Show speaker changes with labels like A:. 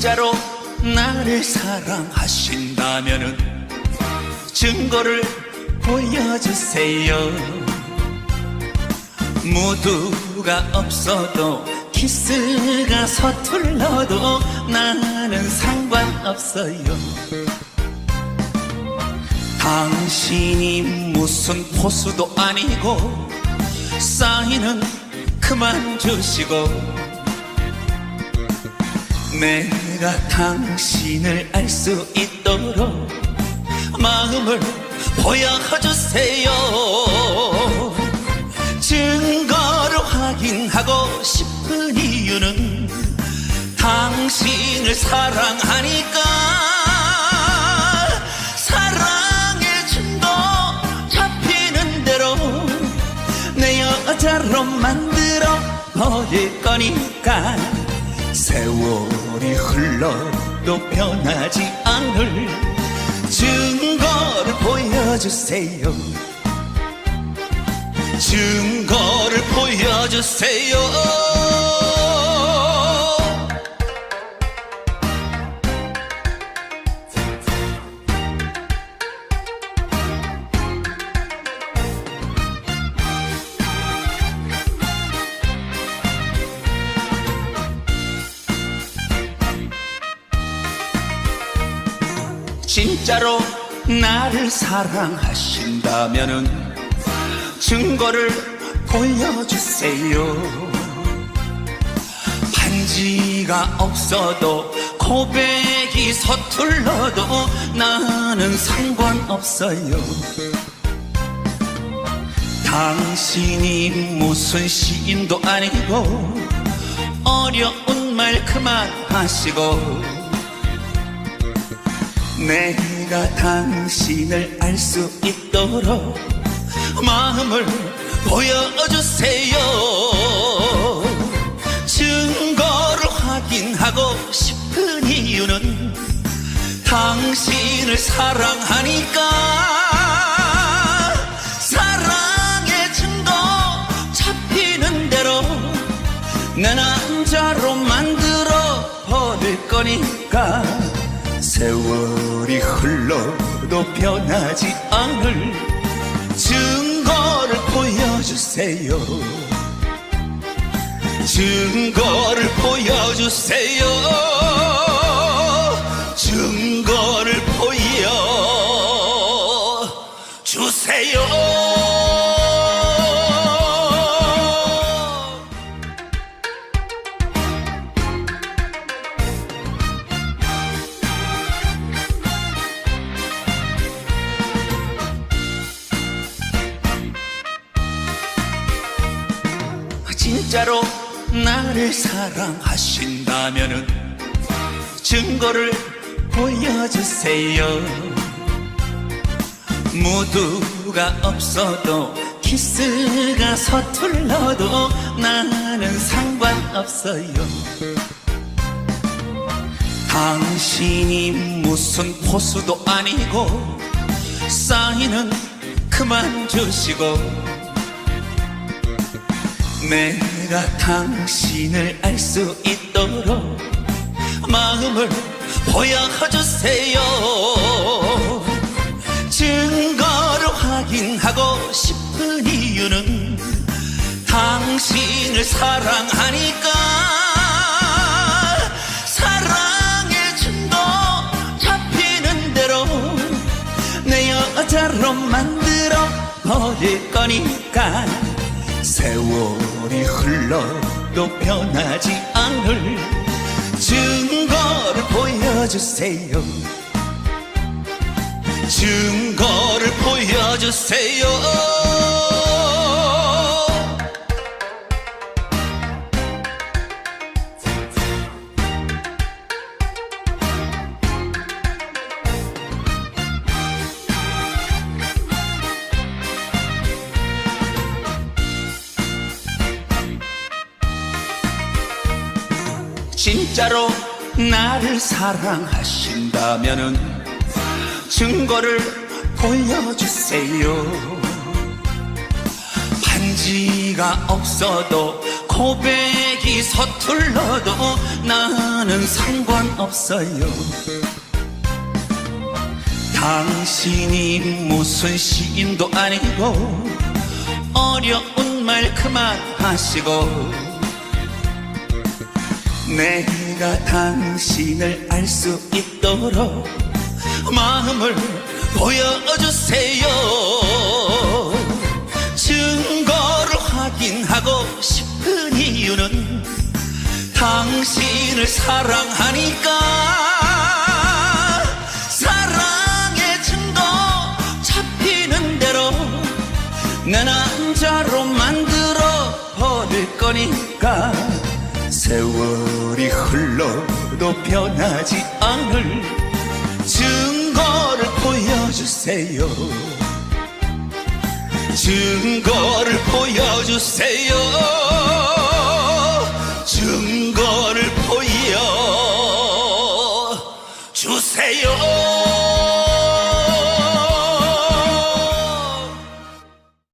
A: 진짜로 나를 사랑하신다면은 증거를 보여주세요. 모두가 없어도 키스가 서툴러도 나는 상관없어요. 당신이 무슨 포수도 아니고 사인은 그만 주시고 내 가 당신을 알 수 있도록 마음을 보여주세요. 증거를 확인하고 싶은 이유는 당신을 사랑하니까. 증거 잡히는 대로 내 여자로 만들어 버릴 거니까. 세월 이 흘러도 변하지 않을 증거를 보여주세요. 증거를 보여주세요 진짜로 나를 사랑하신다면은 증거를 보여주세요. 반지가 없어도 고백이 서툴러도 나는 상관없어요. 당신이 무슨 시인도 아니고 어려운 말 그만하시고 내가 당신을 알 수 있도록 마음을 보여주세요. 증거를 확인하고 싶은 이유는 당신을 사랑하니까. 사랑의 증거 잡히는 대로 내 남자로 만들어 버릴 거니까. 세월이 흘러도 변하지 않을 증거를 보여주세요. 증거를 보여주세요 진짜로 나를 사랑하신다면은 증거를 보여주세요. 모두가 없어도 키스가 서툴러도 나는 상관없어요. 당신이 무슨 포수도 아니고 사인은 그만 주시고 내가 당신을 알 수 있도록 마음을 보여주세요. 증거를 확인하고 싶은 이유는 당신을 사랑하니까. 사랑의 증거 잡히는 대로 내 여자로 만들어 버릴 거니까 세월이 흘러도 변하지 않을 증거를 보여주세요. 증거를 보여주세요 진짜로 나를 사랑하신다면은 증거를 보여주세요. 반지가 없어도 고백이 서툴러도 나는 상관없어요 당신이 무슨 시인도 아니고 어려운 말 그만하시고 내가 당신을 알 수 있도록 마음을 보여주세요. 증거를 확인하고 싶은 이유는 당신을 사랑하니까 세월이 흘러도 변하지 않을 증거를 보여주세요. 증거를 보여주세요